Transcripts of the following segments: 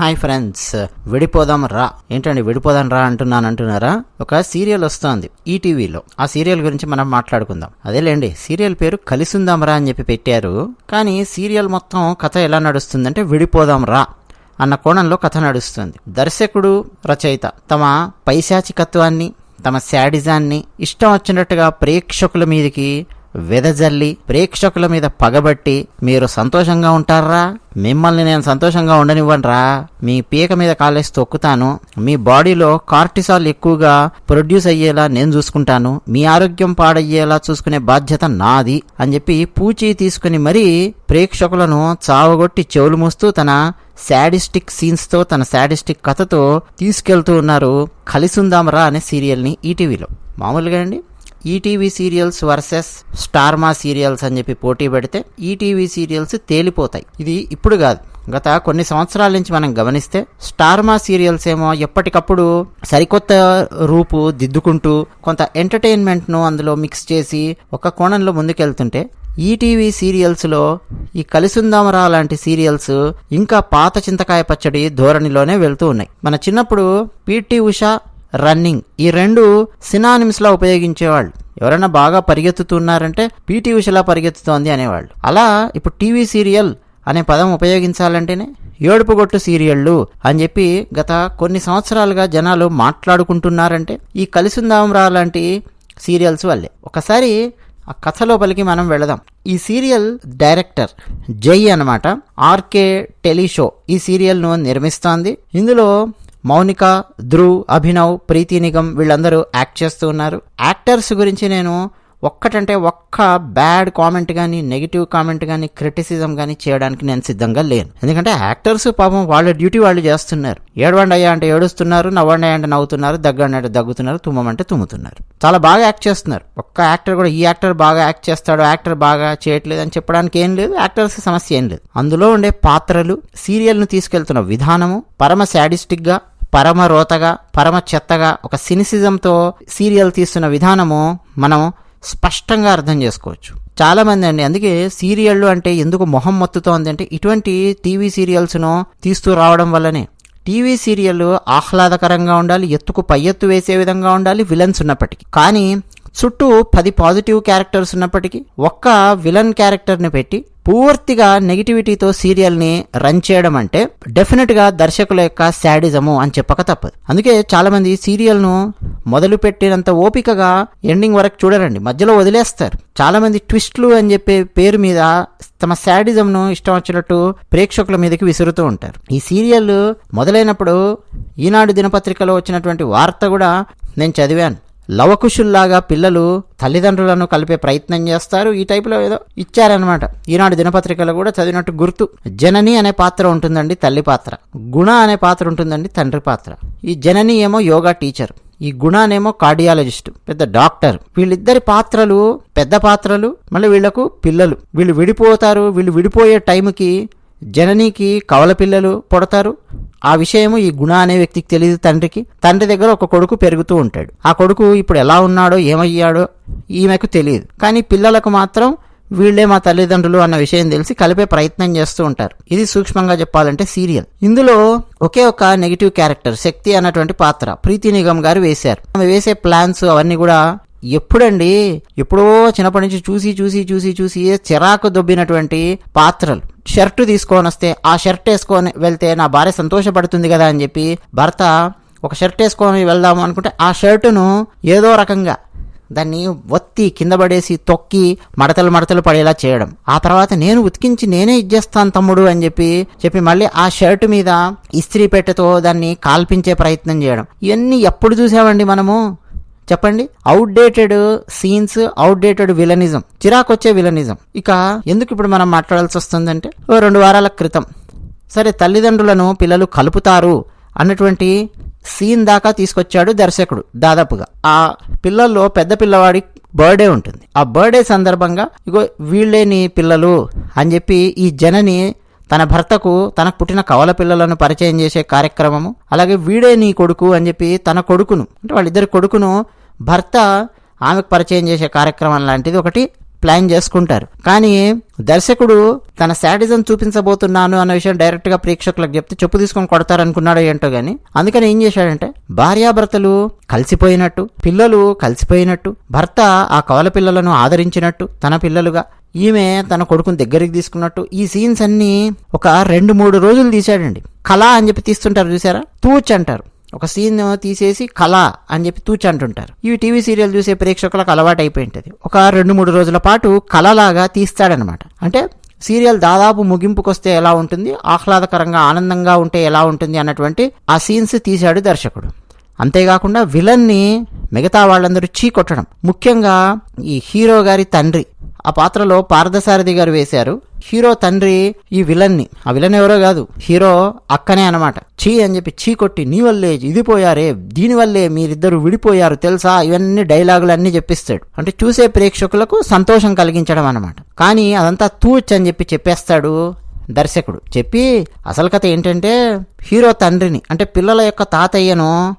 Hi friends విడిపోదాం రా. ఏంటండి విడిపోదాం రా అంటున్నాను అంటున్నారా? ఒక సీరియల్ వస్తోంది ఈటీవీలో. ఆ సీరియల్ గురించి మనం మాట్లాడుకుందాం. అదేలేండి సీరియల్ పేరు కలిసుందాం రా అని చెప్పి పెట్టారు. కానీ సీరియల్ మొత్తం కథ ఎలా నడుస్తుందంటే విడిపోదాం రా అన్న కోణంలో కథ నడుస్తుంది. దర్శకుడు రచయిత తమ పైశాచికత్వాన్ని తమ శాడిజాన్ని ఇష్టం వచ్చినట్టుగా ప్రేక్షకుల మీదకి వెదజల్లి ప్రేక్షకుల మీద పగబట్టి మీరు సంతోషంగా ఉంటారా? మిమ్మల్ని నేను సంతోషంగా ఉండనివ్వనరా మీ పీక మీద కాలేసి తొక్కుతాను. మీ బాడీలో కార్టిసాల్ ఎక్కువగా ప్రొడ్యూస్ అయ్యేలా నేను చూసుకుంటాను. మీ ఆరోగ్యం పాడయ్యేలా చూసుకునే బాధ్యత నాది అని చెప్పి పూచి తీసుకుని మరీ ప్రేక్షకులను చావగొట్టి చెవులు మూస్తూ తన శాడిస్టిక్ సీన్స్తో తన శాడిస్టిక్ కథతో తీసుకెళ్తూ ఉన్నారు. కలిసుందాంరా అనే సీరియల్ని ఈటీవీలో. మామూలుగా అండి? ETV serials versus Star Maa serials అని చెప్పి పోటీ పెడితే ఈటీవీ సీరియల్స్ తేలిపోతాయి. ఇది ఇప్పుడు కాదు. గత కొన్ని సంవత్సరాల నుంచి మనం గమనిస్తే స్టార్మా సీరియల్స్ ఏమో ఎప్పటికప్పుడు సరికొత్త రూపు దిద్దుకుంటూ కొంత ఎంటర్టైన్మెంట్ను అందులో మిక్స్ చేసి ఒక కోణంలో ముందుకెళ్తుంటే ఈటీవీ సీరియల్స్లో ఈ కలిసుందామరా లాంటి సీరియల్స్ ఇంకా పాత చింతకాయ పచ్చడి ధోరణిలోనే వెళ్తూ ఉన్నాయి. మన చిన్నప్పుడు పీటీ ఉషా రన్నింగ్. ఈ రెండు సినానిమ్స్లా ఉపయోగించేవాళ్ళు. ఎవరైనా బాగా పరిగెత్తుతున్నారంటే పీటీ ఉషలా పరిగెత్తుతోంది అనేవాళ్ళు. అలా ఇప్పుడు టీవీ సీరియల్ అనే పదం ఉపయోగించాలంటేనే ఏడుపుగొట్టు సీరియళ్ళు అని చెప్పి గత కొన్ని సంవత్సరాలుగా జనాలు మాట్లాడుకుంటున్నారంటే ఈ కలిసుందామరా లాంటి సీరియల్స్ వల్లే. ఒకసారి ఆ కథ లోపలికి మనం వెళదాం. ఈ సీరియల్ డైరెక్టర్ జై అనమాట. ఆర్కే టెలిషో ఈ సీరియల్ను నిర్మిస్తోంది. ఇందులో మౌనిక ధ్రువ్ అభినవ్ ప్రీతి నిగమ్ వీళ్ళందరూ యాక్ట్ చేస్తూ ఉన్నారు. యాక్టర్స్ గురించి నేను ఒక్కటంటే ఒక్క బ్యాడ్ కామెంట్ కానీ నెగిటివ్ కామెంట్ కానీ క్రిటిసిజం కానీ చేయడానికి నేను సిద్ధంగా లేను. ఎందుకంటే యాక్టర్స్ పాపం వాళ్ళ డ్యూటీ వాళ్ళు చేస్తున్నారు. ఏడవండి అయ్యా అంటే ఏడుస్తున్నారు నవ్వండి అయ్యా అంటే నవ్వుతున్నారు దగ్గండి అంటే దగ్గుతున్నారు తుమ్మమంటే తుమ్ముతున్నారు. చాలా బాగా యాక్ట్ చేస్తున్నారు. ఒక్క యాక్టర్ కూడా ఈ యాక్టర్ బాగా యాక్ట్ చేస్తాడు యాక్టర్ బాగా చేయట్లేదు అని చెప్పడానికి ఏం లేదు యాక్టర్స్ సమస్య ఏం లేదు. అందులో ఉండే పాత్రలు సీరియల్ను తీసుకెళ్తున్న విధానము పరమ శాడిస్టిక్గా పరమ రోతగా పరమ చెత్తగా ఒక సినిసిజంతో సీరియల్ తీస్తున్న విధానము మనం స్పష్టంగా అర్థం చేసుకోవచ్చు. చాలా మంది అండి అందుకే సీరియళ్ళు అంటే ఎందుకు మొహం మొత్తుతోంది అంటే ఇటువంటి టీవీ సీరియల్స్ను తీస్తూ రావడం వల్లనే. టీవీ సీరియల్ ఆహ్లాదకరంగా ఉండాలి ఎత్తుకు పై ఎత్తు వేసే విధంగా ఉండాలి విలన్స్ ఉన్నప్పటికీ. కానీ చుట్టూ పది పాజిటివ్ క్యారెక్టర్స్ ఉన్నప్పటికీ ఒక్క విలన్ క్యారెక్టర్ని పెట్టి పూర్తిగా నెగిటివిటీతో సీరియల్ని రన్ చేయడం అంటే డెఫినెట్గా దర్శకుల యొక్క శాడిజము అని చెప్పక తప్పదు. అందుకే చాలామంది సీరియల్ను మొదలు పెట్టినంత ఓపికగా ఎండింగ్ వరకు చూడరండి. మధ్యలో వదిలేస్తారు. చాలామంది ట్విస్ట్లు అని చెప్పే పేరు మీద తమ శాడిజంను ఇష్టం వచ్చినట్టు ప్రేక్షకుల మీదకి విసురుతూ ఉంటారు. ఈ సీరియల్ మొదలైనప్పుడు ఈనాడు దినపత్రికలో వచ్చినటువంటి వార్త కూడా నేను చదివాను. లవకుశుల్లాగా పిల్లలు తల్లిదండ్రులను కలిపే ప్రయత్నం చేస్తారు. ఈ టైపులో ఏదో ఇచ్చారనమాట ఈనాడు దినపత్రికలో కూడా చదివినట్టు గుర్తు. జనని అనే పాత్ర ఉంటుందండి తల్లి పాత్ర. గుణ అనే పాత్ర ఉంటుందండి తండ్రి పాత్ర. ఈ జనని ఏమో యోగా టీచర్. ఈ గుణానేమో కార్డియాలజిస్ట్ పెద్ద డాక్టర్. వీళ్ళిద్దరి పాత్రలు పెద్ద పాత్రలు మళ్ళీ వీళ్ళకు పిల్లలు. వీళ్ళు విడిపోతారు వీళ్ళు విడిపోయే టైంకి జననీకి కవల పిల్లలు పుడతారు. ఆ విషయము ఈ గుణ అనే వ్యక్తికి తెలియదు తండ్రికి. తండ్రి దగ్గర ఒక కొడుకు పెరుగుతూ ఉంటాడు. ఆ కొడుకు ఇప్పుడు ఎలా ఉన్నాడో ఏమయ్యాడో ఈమెకు తెలియదు. కానీ పిల్లలకు మాత్రం వీళ్ళే మా తల్లిదండ్రులు అన్న విషయం తెలిసి కలిపే ప్రయత్నం చేస్తూ ఉంటారు. ఇది సూక్ష్మంగా చెప్పాలంటే సీరియల్. ఇందులో ఒకే ఒక నెగిటివ్ క్యారెక్టర్ శక్తి అన్నటువంటి పాత్ర ప్రీతి నిగమ్ గారు వేశారు. ఆమె వేసే ప్లాన్స్ అవన్నీ కూడా ఎప్పుడండి? ఎప్పుడో చిన్నప్పటి నుంచి చూసి చూసి చూసి చూసి చిరాకు దొబ్బినటువంటి పాత్రలు. షర్టు తీసుకొని వస్తే ఆ షర్ట్ వేసుకొని వెళ్తే నా భార్య సంతోషపడుతుంది కదా అని చెప్పి భర్త ఒక షర్ట్ వేసుకొని వెళ్దాము అనుకుంటే ఆ షర్టును ఏదో రకంగా దాన్ని ఒత్తి కింద పడేసి తొక్కి మడతలు మడతలు పడేలా చేయడం. ఆ తర్వాత నేను ఉతికించి నేనే ఇచ్చేస్తాను తమ్ముడు అని చెప్పి చెప్పి మళ్ళీ ఆ షర్ట్ మీద ఇస్త్రీ పెట్టెతో దాన్ని కాల్పించే ప్రయత్నం చేయడం. ఇవన్నీ ఎప్పుడు చూసామండి మనము? చెప్పండి. అవుట్డేటెడ్ సీన్స్ అవుట్డేటెడ్ విలనిజం చిరాకొచ్చే విలనిజం ఇక ఎందుకు ఇప్పుడు మనం మాట్లాడాల్సి వస్తుందంటే ఓ రెండు వారాల క్రితం సరే తల్లిదండ్రులను పిల్లలు కలుపుతారు అన్నటువంటి సీన్ దాకా తీసుకొచ్చాడు దర్శకుడు దాదాపుగా. ఆ పిల్లల్లో పెద్ద పిల్లవాడి బర్త్డే ఉంటుంది. ఆ బర్త్డే సందర్భంగా ఇగో వీళ్ళే నీ పిల్లలు అని చెప్పి ఈ జనని తన భర్తకు తనకు పుట్టిన కవల పిల్లలను పరిచయం చేసే కార్యక్రమము అలాగే వీడే నీ కొడుకు అని చెప్పి తన కొడుకును అంటే వాళ్ళిద్దరి కొడుకును భర్త ఆమెకు పరిచయం చేసే కార్యక్రమం లాంటిది ఒకటి ప్లాన్ చేసుకుంటారు. కానీ దర్శకుడు తన శాడిజం చూపించబోతున్నాను అన్న విషయం డైరెక్ట్గా ప్రేక్షకులకు చెప్తే చెప్పు తీసుకొని కొడతారనుకున్నాడో ఏంటో కానీ అందుకని ఏం చేశాడంటే భార్యాభర్తలు కలిసిపోయినట్టు పిల్లలు కలిసిపోయినట్టు భర్త ఆ కవల పిల్లలను ఆదరించినట్టు తన పిల్లలుగా ఈమె తన కొడుకుని దగ్గరికి తీసుకున్నట్టు ఈ సీన్స్ అన్నీ ఒక రెండు మూడు రోజులు తీశాడండి. కళ అని చెప్పి తీస్తుంటారు చూసారా? తూచ్ అంటారు. ఒక సీన్ తీసేసి కళ అని చెప్పి తూచి అంటుంటారు. ఇవి టీవీ సీరియల్ చూసే ప్రేక్షకులకు అలవాటు అయిపోయి ఉంటుంది ఒక రెండు మూడు రోజుల పాటు కళలాగా తీస్తాడనమాట అంటే సీరియల్ దాదాపు ముగింపుకొస్తే ఎలా ఉంటుంది? ఆహ్లాదకరంగా ఆనందంగా ఉంటే ఎలా ఉంటుంది అన్నటువంటి ఆ సీన్స్ తీశాడు దర్శకుడు. అంతేకాకుండా విలన్ని మిగతా వాళ్ళందరూ చీకొట్టడం. ముఖ్యంగా ఈ హీరో గారి తండ్రి ఆ పాత్రలో పార్థసారథి గారు వేశారు. హీరో తండ్రి ఈ విలన్ని. ఆ విలన్ ఎవరో కాదు. హీరో అక్కనే అనమాట చీ అని చెప్పి చీ కొట్టి నీ వల్లే ఇది పోయారే దీనివల్లే మీరిద్దరు విడిపోయారు తెలుసా? ఇవన్నీ డైలాగులు అన్ని చెప్పిస్తాడు. అంటే చూసే ప్రేక్షకులకు సంతోషం కలిగించడం అనమాట కానీ అదంతా తూచ్ అని చెప్పి చెప్పేస్తాడు దర్శకుడు. చెప్పి అసలు కథ ఏంటంటే హీరో తండ్రిని అంటే పిల్లల యొక్క తాతయ్యను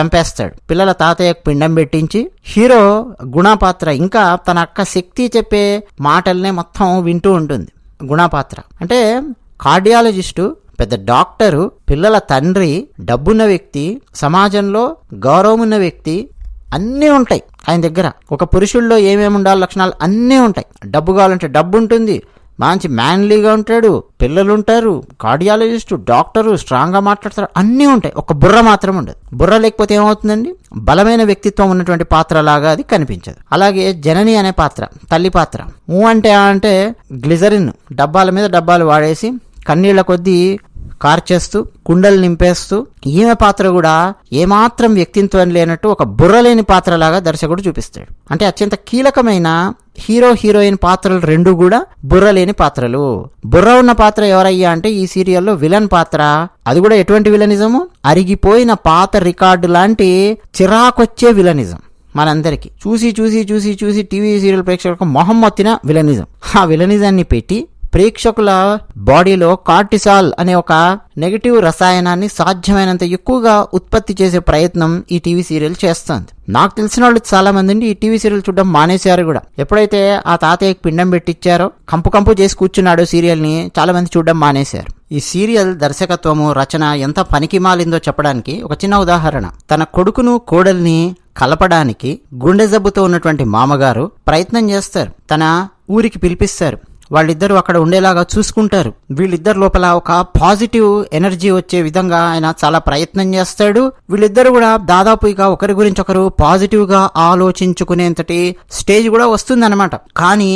చంపేస్తాడు. పిల్లల తాతయ్యకు పిండం పెట్టించి హీరో గుణపాత్ర ఇంకా తన అక్క శక్తి చెప్పే మాటల్నే మొత్తం వింటూ ఉంటుంది. గుణపాత్ర. అంటే కార్డియాలజిస్టు పెద్ద డాక్టరు పిల్లల తండ్రి డబ్బున్న వ్యక్తి సమాజంలో గౌరవం ఉన్న వ్యక్తి అన్నీ ఉంటాయి ఆయన దగ్గర. ఒక పురుషుల్లో ఏమేమి ఉండాలి లక్షణాలు అన్నీ ఉంటాయి. డబ్బు కావాలంటే డబ్బు ఉంటుంది మంచి మ్యాన్లీగా ఉంటాడు పిల్లలు ఉంటారు కార్డియాలజిస్టు డాక్టరు స్ట్రాంగ్గా మాట్లాడతారు అన్నీ ఉంటాయి. ఒక బుర్ర మాత్రం ఉండదు. బుర్ర లేకపోతే ఏమవుతుందండి? బలమైన వ్యక్తిత్వం ఉన్నటువంటి పాత్ర లాగా అది కనిపించదు. అలాగే జనని అనే పాత్ర తల్లి పాత్ర. ఊ అంటే అంటే గ్లిజరిన్ డబ్బాల మీద డబ్బాలు వాడేసి కన్నీళ్ళ కొద్దీ కార్చేస్తూ కుండలు నింపేస్తూ ఈమె పాత్ర కూడా ఏమాత్రం వ్యక్తిత్వం లేనట్టు ఒక బుర్రలేని పాత్రలాగా దర్శకుడు చూపిస్తాడు. అంటే అత్యంత కీలకమైన హీరో హీరోయిన్ పాత్రలు రెండు కూడా బుర్రలేని పాత్రలు. బుర్ర ఉన్న పాత్ర ఎవరయ్యా అంటే ఈ సీరియల్లో విలన్ పాత్ర. అది కూడా ఎటువంటి విలనిజము? అరిగిపోయిన పాత రికార్డు లాంటి చిరాకొచ్చే విలనిజం మనందరికీ. చూసి చూసి చూసి చూసి టీవీ సీరియల్ ప్రేక్షకులకు మొహం మొత్తిన విలనిజం. ఆ విలనిజాన్ని పెట్టి ప్రేక్షకుల బాడీలో కార్టిసాల్ అనే ఒక నెగటివ్ రసాయనాన్ని సాధ్యమైనంత ఎక్కువగా ఉత్పత్తి చేసే ప్రయత్నం ఈ టీవీ సీరియల్ చేస్తుంది. నాకు తెలిసిన వాళ్ళు చాలా మంది ఈ టీవీ సీరియల్ చూడడం మానేశారు కూడా. ఎప్పుడైతే ఆ తాతయ్యకి పిండం పెట్టించారో కంపు కంపు చేసి కూర్చున్నాడు సీరియల్ని చాలా మంది చూడడం మానేశారు. ఈ సీరియల్ దర్శకత్వము రచన ఎంత పనికి మాలిందో చెప్పడానికి ఒక చిన్న ఉదాహరణ. తన కొడుకును కోడల్ని కలపడానికి గుండె జబ్బుతో ఉన్నటువంటి మామగారు ప్రయత్నం చేస్తారు. తన ఊరికి పిలిపిస్తారు. వాళ్ళిద్దరూ అక్కడ ఉండేలాగా చూసుకుంటారు. వీళ్ళిద్దరు లోపల ఒక పాజిటివ్ ఎనర్జీ వచ్చే విధంగా ఆయన చాలా ప్రయత్నం చేస్తాడు. వీళ్ళిద్దరు కూడా దాదాపు ఇక ఒకరి గురించి ఒకరు పాజిటివ్గా ఆలోచించుకునేంతటి స్టేజ్ కూడా వస్తుందన్నమాట. కానీ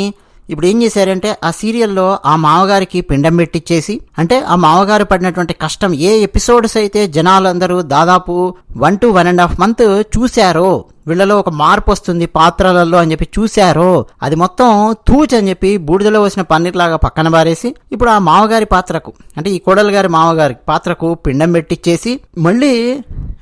ఇప్పుడు ఏం చేశారంటే ఆ సీరియల్లో ఆ మామగారికి పిండం పెట్టించేసి అంటే ఆ మామగారు పడినటువంటి కష్టం ఏ ఎపిసోడ్స్ అయితే జనాలందరూ దాదాపు one two one and half month చూశారో వీళ్ళలో ఒక మార్పు వస్తుంది పాత్రలలో అని చెప్పి చూశారో అది మొత్తం తూచ్ అని చెప్పి బూడిదలో వచ్చిన పన్నీర్లాగా పక్కన బారేసి ఇప్పుడు ఆ మామగారి పాత్రకు అంటే ఈ కోడలు గారి మామగారి పాత్రకు పిండం పెట్టిచ్చేసి మళ్ళీ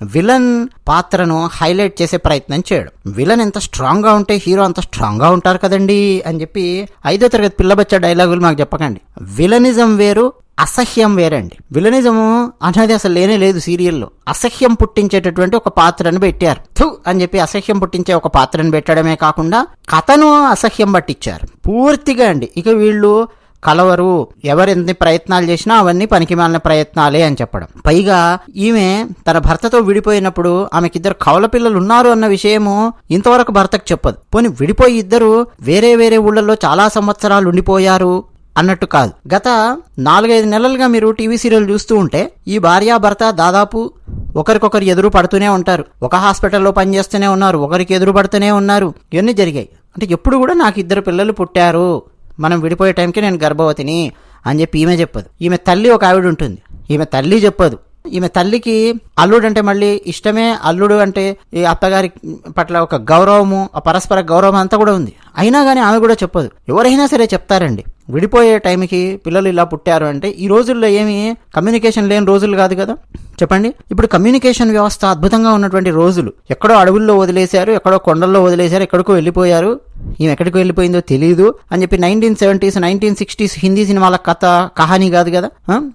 విలన్ పాత్రను హైలైట్ చేసే ప్రయత్నం చేయడం. విలన్ ఎంత స్ట్రాంగ్గా ఉంటే హీరో అంత స్ట్రాంగ్గా ఉంటారు కదండి అని చెప్పి ఐదో తరగతి పిల్లబచ్చ డైలాగులు మాకు చెప్పకండి. విలనిజం వేరు అసహ్యం వేరండి. విలనిజము అనేది అసలు లేనే లేదు సీరియల్లో. అసహ్యం పుట్టించేటటువంటి ఒక పాత్రను పెట్టారు. థు అని చెప్పి అసహ్యం పుట్టించే ఒక పాత్రను పెట్టడమే కాకుండా కథను అసహ్యం పట్టించారు. పూర్తిగా అండి. ఇక వీళ్ళు కలవరు ఎవరెన్ని ప్రయత్నాలు చేసినా అవన్నీ పనికిమాలిన ప్రయత్నాలే అని చెప్పడం. పైగా ఈమె తన భర్తతో విడిపోయినప్పుడు ఆమెకిద్దరు కవల పిల్లలు ఉన్నారు అన్న విషయము ఇంతవరకు భర్తకు చెప్పదు. పోని విడిపోయి ఇద్దరు వేరే వేరే ఊళ్ళల్లో చాలా సంవత్సరాలు ఉండిపోయారు అన్నట్టు కాదు. గత నాలుగైదు నెలలుగా మీరు టీవీ సీరియల్ చూస్తూ ఉంటే ఈ భార్యాభర్త దాదాపు ఒకరికొకరు ఎదురు పడుతూనే ఉంటారు. ఒక హాస్పిటల్లో పనిచేస్తూనే ఉన్నారు ఒకరికి ఎదురు పడుతూనే ఉన్నారు. ఇవన్నీ జరిగాయి. అంటే ఎప్పుడు కూడా నాకు ఇద్దరు పిల్లలు పుట్టారు. మనం విడిపోయే టైంకి నేను గర్భవతిని అని చెప్పి ఈమె చెప్పదు. ఈమె తల్లి ఒక ఆవిడ ఉంటుంది. ఈమె తల్లి చెప్పదు. ఈమె తల్లికి అల్లుడు అంటే మళ్ళీ ఇష్టమే. అల్లుడు అంటే ఈ అత్తగారి పట్ల ఒక గౌరవము ఆ పరస్పర గౌరవం అంతా కూడా ఉంది. అయినా కానీ ఆమె కూడా చెప్పదు. ఎవరైనా సరే చెప్తారండి. విడిపోయే టైంకి పిల్లలు ఇలా పుట్టారు అంటే ఈ రోజుల్లో ఏమి కమ్యూనికేషన్ లేని రోజులు కాదు కదా? చెప్పండి. ఇప్పుడు కమ్యూనికేషన్ వ్యవస్థ అద్భుతంగా ఉన్నటువంటి రోజులు. ఎక్కడో అడవుల్లో వదిలేశారు ఎక్కడో కొండల్లో వదిలేశారు ఎక్కడికో వెళ్ళిపోయారు. ఈమె ఎక్కడికి వెళ్ళిపోయిందో తెలియదు అని చెప్పి nineteen seventies nineteen sixties Hindi సినిమాల కథ కహానీ కాదు కదా?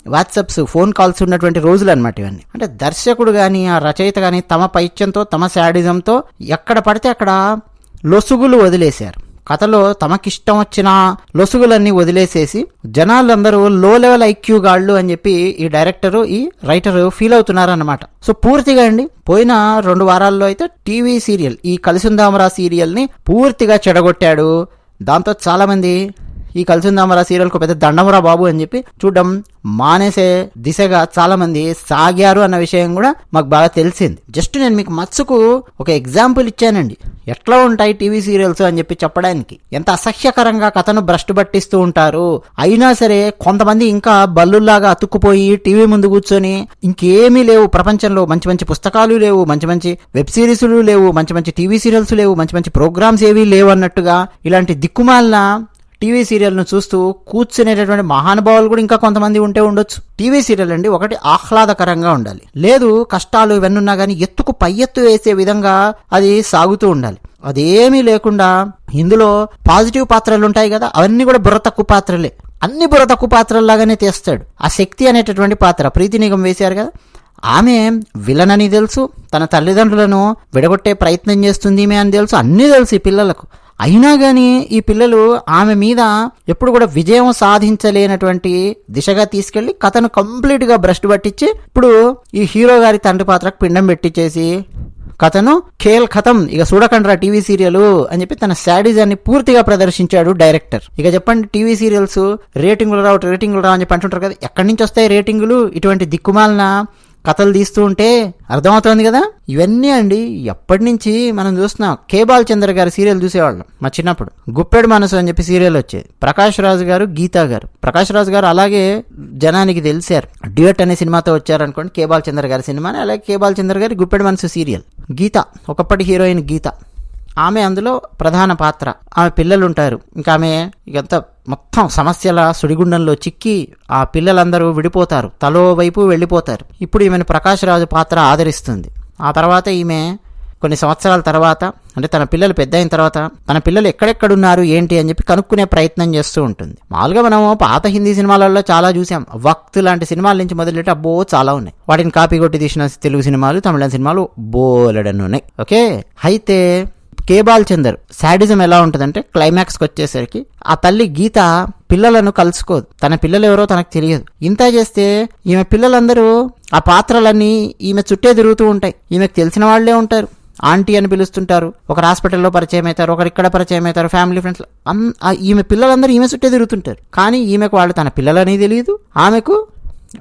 వాట్సాప్స్ ఫోన్ కాల్స్ ఉన్నటువంటి రోజులు అనమాట ఇవన్నీ. అంటే దర్శకుడు కానీ ఆ రచయిత కానీ తమ పైత్యంతో తమ శాడిజంతో ఎక్కడ పడితే అక్కడ లొసుగులు వదిలేశారు. కథలో తమకిష్టం వచ్చిన లొసుగులన్నీ వదిలేసేసి జనాలందరూ లో లెవెల్ ఐక్యూ గాళ్ళు అని చెప్పి ఈ డైరెక్టరు ఈ రైటరు ఫీల్ అవుతున్నారన్నమాట. సో పూర్తిగా అండి పోయిన రెండు వారాల్లో అయితే టీవీ సీరియల్ ఈ కలిసిందామరా సీరియల్ని పూర్తిగా చెడగొట్టాడు. దాంతో చాలామంది ఈ కలిసిందామరా సీరియల్కు పెద్ద దండమురా బాబు అని చెప్పి చూడడం మానేసే దిశగా చాలా మంది సాగారు అన్న విషయం కూడా మాకు బాగా తెలిసింది. జస్ట్ నేను మీకు మత్స్సుకు ఒక ఎగ్జాంపుల్ ఇచ్చానండి. ఎట్లా ఉంటాయి టీవీ సీరియల్స్ అని చెప్పి చెప్పడానికి? ఎంత అసహ్యకరంగా కథను భ్రష్టు పట్టిస్తూ ఉంటారు. అయినా సరే కొంతమంది ఇంకా బల్లుల్లాగా అతుక్కుపోయి టీవీ ముందు కూర్చొని ఇంకేమీ లేవు ప్రపంచంలో. మంచి మంచి పుస్తకాలు లేవు మంచి మంచి వెబ్ సిరీస్లు లేవు మంచి మంచి టీవీ సీరియల్స్ లేవు మంచి మంచి ప్రోగ్రామ్స్ ఏవీ లేవు అన్నట్టుగా ఇలాంటి దిక్కుమాలిన టీవీ సీరియల్ను చూస్తూ కూర్చునేటటువంటి మహానుభావులు కూడా ఇంకా కొంతమంది ఉంటే ఉండొచ్చు. టీవీ సీరియల్ అండి ఒకటి ఆహ్లాదకరంగా ఉండాలి. లేదు కష్టాలు ఇవన్నున్నా కానీ ఎత్తుకు పై ఎత్తు వేసే విధంగా అది సాగుతూ ఉండాలి. అదేమీ లేకుండా ఇందులో పాజిటివ్ పాత్రలు ఉంటాయి కదా అవన్నీ కూడా బుర్ర తక్కువ పాత్రలే. అన్ని బుర్ర తక్కువ పాత్రల్లాగానే తీస్తాడు. ఆ శక్తి అనేటటువంటి పాత్ర ప్రీతి నిగం వేశారు కదా ఆమె విలన్ అని తెలుసు తన తల్లిదండ్రులను విడగొట్టే ప్రయత్నం చేస్తుంది అని తెలుసు అన్నీ తెలుసు ఈ పిల్లలకు. అయినా కానీ ఈ పిల్లలు ఆమె మీద ఎప్పుడు కూడా విజయం సాధించలేనటువంటి దిశగా తీసుకెళ్ళి కథను కంప్లీట్గా బ్రష్ పట్టించి ఇప్పుడు ఈ హీరో గారి తండ్రి పాత్రకు పిండం పెట్టించేసి కథను ఖేల్ కథం ఇక చూడకండ్రా టీవీ సీరియల్ అని చెప్పి తన శాడిజాన్ని పూర్తిగా ప్రదర్శించాడు డైరెక్టర్. ఇక చెప్పండి టీవీ సీరియల్స్ రేటింగులు రావు రేటింగులు రావు అని చెప్పి అంటుంటారు కదా ఎక్కడి నుంచి వస్తాయి రేటింగులు? ఇటువంటి దిక్కుమాలన కథలు తీస్తూ ఉంటే అర్థమవుతోంది కదా? ఇవన్నీ అండి ఎప్పటి నుంచి మనం చూస్తున్నాం. కేబాల్ చంద్ర గారి సీరియల్ చూసేవాళ్ళం మా చిన్నప్పుడు. గుప్పెడు మనసు అని చెప్పి సీరియల్ వచ్చేది. ప్రకాష్ రాజు గారు గీతా గారు. ప్రకాష్ రాజు గారు అలాగే జనానికి తెలిసారు. డ్యూట్ అనే సినిమాతో వచ్చారనుకోండి కేబాల్ చంద్ర గారి సినిమాని అలాగే కేబాల్ చంద్ర గారి గుప్పెడు మనసు సీరియల్. గీత ఒకప్పటి హీరోయిన్ గీత. ఆమె అందులో ప్రధాన పాత్ర. ఆమె పిల్లలుంటారు. ఇంకా ఆమె ఇకంతా మొత్తం సమస్యల సుడిగుండంలో చిక్కి ఆ పిల్లలందరూ విడిపోతారు. తలో వైపు వెళ్ళిపోతారు. ఇప్పుడు ఈమెను ప్రకాష్ రాజు పాత్ర ఆదరిస్తుంది. ఆ తర్వాత ఈమె కొన్ని సంవత్సరాల తర్వాత అంటే తన పిల్లలు పెద్ద అయిన తర్వాత తన పిల్లలు ఎక్కడెక్కడున్నారు ఏంటి అని చెప్పి కనుక్కునే ప్రయత్నం చేస్తూ ఉంటుంది. మామూలుగా మనం పాత హిందీ సినిమాలలో చాలా చూసాం. వక్త్ లాంటి సినిమాల నుంచి మొదలెట్టి అబ్బో చాలా ఉన్నాయి. వాటిని కాపీ కొట్టి తీసిన తెలుగు సినిమాలు తమిళ సినిమాలు బోలెడన్ ఉన్నాయి ఓకే? అయితే కేబాల్ చందర్ శాడిజం ఎలా ఉంటుందంటే క్లైమాక్స్కి వచ్చేసరికి ఆ తల్లి గీత పిల్లలను కలుసుకోదు. తన పిల్లలు ఎవరో తనకు తెలియదు. ఇంత చేస్తే ఈమె పిల్లలందరూ ఆ పాత్రలన్నీ ఈమె చుట్టే తిరుగుతూ ఉంటాయి. ఈమెకు తెలిసిన వాళ్ళే ఉంటారు. ఆంటీ అని పిలుస్తుంటారు. ఒకరు హాస్పిటల్లో పరిచయం అవుతారు. ఒకరు ఇక్కడ పరిచయం అవుతారు. ఫ్యామిలీ ఫ్రెండ్స్ ఈమె పిల్లలందరూ ఈమె చుట్టే తిరుగుతుంటారు. కానీ ఈమెకు వాళ్ళు తన పిల్లలని తెలియదు. ఆమెకు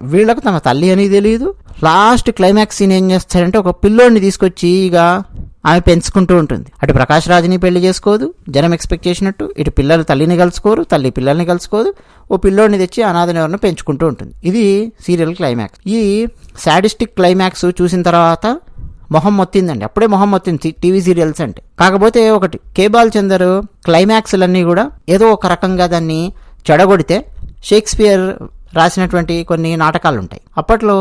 వీళ్ళకు తమ తల్లి అని తెలియదు. లాస్ట్ క్లైమాక్స్ సీన్ ఏం చేస్తారంటే ఒక పిల్లోడిని తీసుకొచ్చి ఇక ఆమె పెంచుకుంటూ ఉంటుంది. అటు ప్రకాష్ రాజుని పెళ్ళి చేసుకోదు జనం ఎక్స్పెక్ట్ చేసినట్టు ఇటు పిల్లలు తల్లిని కలుసుకోరు తల్లి పిల్లల్ని కలుసుకోదు ఓ పిల్లోడిని తెచ్చి అనాథని ఎవరిని పెంచుకుంటూ ఉంటుంది. ఇది సీరియల్ క్లైమాక్స్ ఈ సాడిస్టిక్ క్లైమాక్స్ చూసిన తర్వాత మొహం మొత్తిందండి. అప్పుడే మొహం మొత్తింది టీవీ సీరియల్స్ అంటే. కాకపోతే ఒకటి కేబాల్ చందర్ క్లైమాక్స్లన్నీ కూడా ఏదో ఒక రకంగా దాన్ని చెడగొడితే షేక్స్పియర్ రాసినటువంటి కొన్ని నాటకాలు ఉంటాయి అప్పట్లో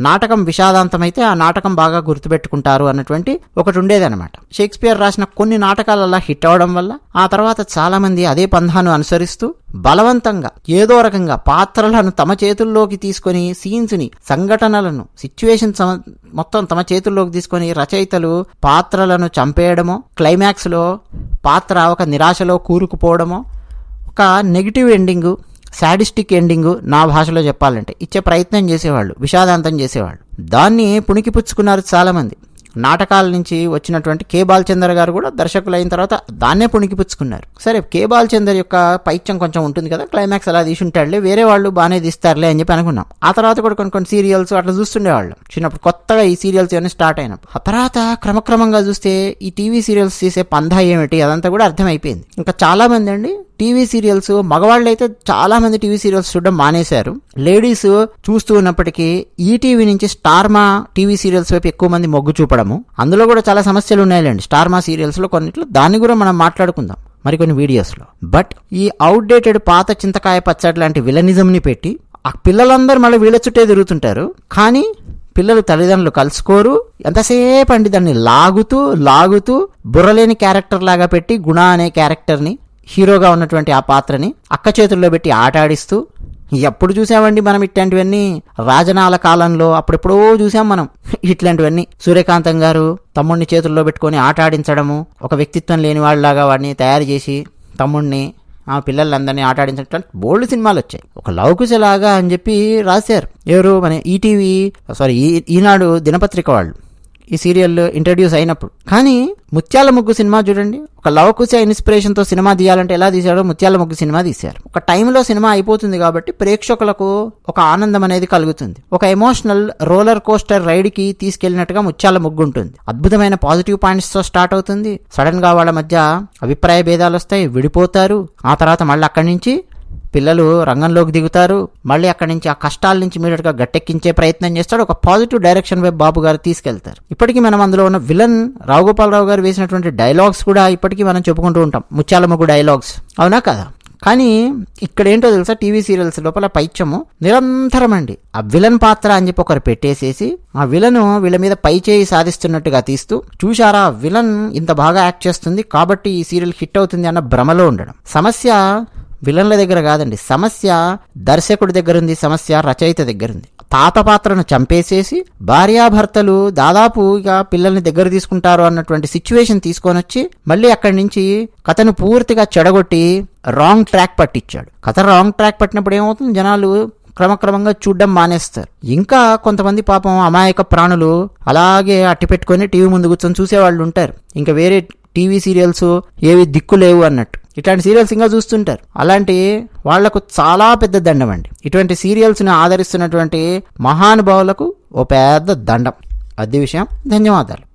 నాటకం విషాదాంతమైతే ఆ నాటకం బాగా గుర్తుపెట్టుకుంటారు అన్నటువంటి ఒకటి ఉండేదన్నమాట. షేక్స్పియర్ రాసిన కొన్ని నాటకాలు అలా హిట్ అవడం వల్ల ఆ తర్వాత చాలామంది అదే పంధాను అనుసరిస్తూ బలవంతంగా ఏదో రకంగా పాత్రలను తమ చేతుల్లోకి తీసుకొని సీన్స్ని సంఘటనలను సిచ్యువేషన్స్ మొత్తం తమ చేతుల్లోకి తీసుకొని రచయితలు పాత్రలను చంపేయడమో క్లైమాక్స్లో పాత్ర ఒక నిరాశలో కూరుకుపోవడమో ఒక నెగిటివ్ ఎండింగ్ శాడిస్టిక్ ఎండింగ్ నా భాషలో చెప్పాలంటే ఇచ్చే ప్రయత్నం చేసేవాళ్ళు విషాదాంతం చేసేవాళ్ళు. దాన్ని పుణికి పుచ్చుకున్నారు చాలామంది. నాటకాల నుంచి వచ్చినటువంటి కే బాలచందర్ గారు కూడా దర్శకులు అయిన తర్వాత దాన్నే పుణికి పుచ్చుకున్నారు సరే కే బాలచందర్ యొక్క పైత్యం కొంచెం ఉంటుంది కదా క్లైమాక్స్ అలా తీసుంటాడులే వేరే వాళ్ళు బాగానే తీస్తారులే అని చెప్పి అనుకున్నాం. ఆ తర్వాత కూడా కొన్ని కొన్ని సీరియల్స్ అట్లా చూస్తుండేవాళ్ళం. చిన్నప్పుడు కొత్తగా ఈ సీరియల్స్ ఇవన్నీ స్టార్ట్ అయినప్పుడు ఆ తర్వాత క్రమక్రమంగా చూస్తే ఈ టీవీ సీరియల్స్ తీసే పంధా ఏమిటి అదంతా కూడా అర్థమైపోయింది. ఇంకా చాలామంది అండి టీవీ సీరియల్స్ మగవాళ్ళు అయితే చాలా మంది టీవీ సీరియల్స్ చూడడం మానేశారు. లేడీస్ చూస్తూ ఉన్నప్పటికీ ఈటీవీ నుంచి స్టార్మా టీవీ సీరియల్స్ వైపు ఎక్కువ మంది మొగ్గు చూపడము. అందులో కూడా చాలా సమస్యలు ఉన్నాయిలేండి. స్టార్మా సీరియల్స్లో కొన్నిట్లో దాన్ని కూడా మనం మాట్లాడుకుందాం మరికొన్ని వీడియోస్లో. బట్ ఈ అవుట్డేటెడ్ పాత చింతకాయ పచ్చడి లాంటి విలనిజంని పెట్టి ఆ పిల్లలందరూ మళ్ళీ వీళ్ళ చుట్టే తిరుగుతుంటారు. కానీ పిల్లలు తల్లిదండ్రులు కలుసుకోరు. ఎంతసేపు అండి దాన్ని లాగుతూ లాగుతూ బుర్రలేని క్యారెక్టర్ లాగా పెట్టి గుణ అనే క్యారెక్టర్ని హీరోగా ఉన్నటువంటి ఆ పాత్రని అక్క చేతుల్లో పెట్టి ఆట ఆడిస్తూ ఎప్పుడు చూసామండి మనం ఇట్లాంటివన్నీ? రాజనాల కాలంలో అప్పుడెప్పుడో చూసాం మనం ఇట్లాంటివన్నీ. సూర్యకాంతం గారు తమ్ముడిని చేతుల్లో పెట్టుకొని ఆట ఆడించడము ఒక వ్యక్తిత్వం లేని వాళ్ళలాగా వాడిని తయారు చేసి తమ్ముడిని ఆ పిల్లలందరినీ ఆట బోల్డ్ సినిమాలు వచ్చాయి. ఒక లౌకుశలాగా అని చెప్పి రాశారు. ఎవరు? మన ఈటీవీ సారీ ఈ ఈనాడు దినపత్రిక వాళ్ళు. ఈ సీరియల్ ఇంట్రడ్యూస్ అయినప్పుడు. కానీ ముత్యాల ముగ్గు సినిమా చూడండి. ఒక లవ్ లవకుశ ఇన్స్పిరేషన్తో సినిమా తీయాలంటే ఎలా తీశాడో ముత్యాల ముగ్గు సినిమా తీశారు. ఒక టైంలో సినిమా అయిపోతుంది కాబట్టి ప్రేక్షకులకు ఒక ఆనందం అనేది కలుగుతుంది. ఒక ఎమోషనల్ రోలర్ కోస్టర్ రైడ్కి తీసుకెళ్ళినట్టుగా ముత్యాల ముగ్గు ఉంటుంది. అద్భుతమైన పాజిటివ్ పాయింట్స్తో స్టార్ట్ అవుతుంది. సడన్గా వాళ్ళ మధ్య అభిప్రాయ భేదాలు వస్తాయి. విడిపోతారు. ఆ తర్వాత మళ్ళీ అక్కడి నుంచి పిల్లలు రంగంలోకి దిగుతారు. మళ్ళీ అక్కడి నుంచి ఆ కష్టాల నుంచి ఇమీడియట్గా గట్టెక్కించే ప్రయత్నం చేస్తాడు. ఒక పాజిటివ్ డైరెక్షన్ వైపు బాబు గారు తీసుకెళ్తారు. ఇప్పటికీ మనం అందులో ఉన్న విలన్ రావుగోపాలరావు గారు వేసినటువంటి డైలాగ్స్ కూడా ఇప్పటికీ మనం చెప్పుకుంటూ ఉంటాం. ముత్యాలమ్మగు డైలాగ్స్ అవునా కదా? కానీ ఇక్కడ ఏంటో తెలుసా? టీవీ సీరియల్స్ లోపల పైచ్యము నిరంతరం అండి ఆ విలన్ పాత్ర అని చెప్పి ఒకరు పెట్టేసేసి ఆ విలను వీళ్ళ మీద పై చేయి సాధిస్తున్నట్టుగా తీస్తూ చూశారా? విలన్ ఇంత బాగా యాక్ట్ చేస్తుంది. కాబట్టి ఈ సీరియల్ హిట్ అవుతుంది అన్న భ్రమలో ఉండడం. సమస్య విలన్ల దగ్గర కాదండి. సమస్య దర్శకుడి దగ్గర ఉంది సమస్య రచయిత దగ్గర ఉంది తాత పాత్రను చంపేసేసి భార్యాభర్తలు దాదాపు ఇక పిల్లల్ని దగ్గర తీసుకుంటారు అన్నటువంటి సిచ్యువేషన్ తీసుకొని వచ్చి మళ్ళీ అక్కడి నుంచి కథను పూర్తిగా చెడగొట్టి రాంగ్ ట్రాక్ పట్టించాడు. కథ రాంగ్ ట్రాక్ పట్టినప్పుడు ఏమవుతుంది? జనాలు క్రమక్రమంగా చూడడం మానేస్తారు. ఇంకా కొంతమంది పాపం అమాయక ప్రాణులు అలాగే అట్టి పెట్టుకొని టీవీ ముందు కూర్చొని చూసేవాళ్ళు ఉంటారు. ఇంకా వేరే టీవీ సీరియల్స్ ఏవి దిక్కు లేవు అన్నట్టు. ఇట్లాంటి సీరియల్స్ ఇంకా చూస్తుంటారు. అలాంటి వాళ్ళకు చాలా పెద్ద దండం అండి. ఇటువంటి సీరియల్స్ని ఆదరిస్తున్నటువంటి మహానుభావులకు ఓ పెద్ద దండం. అది విషయం. ధన్యవాదాలు.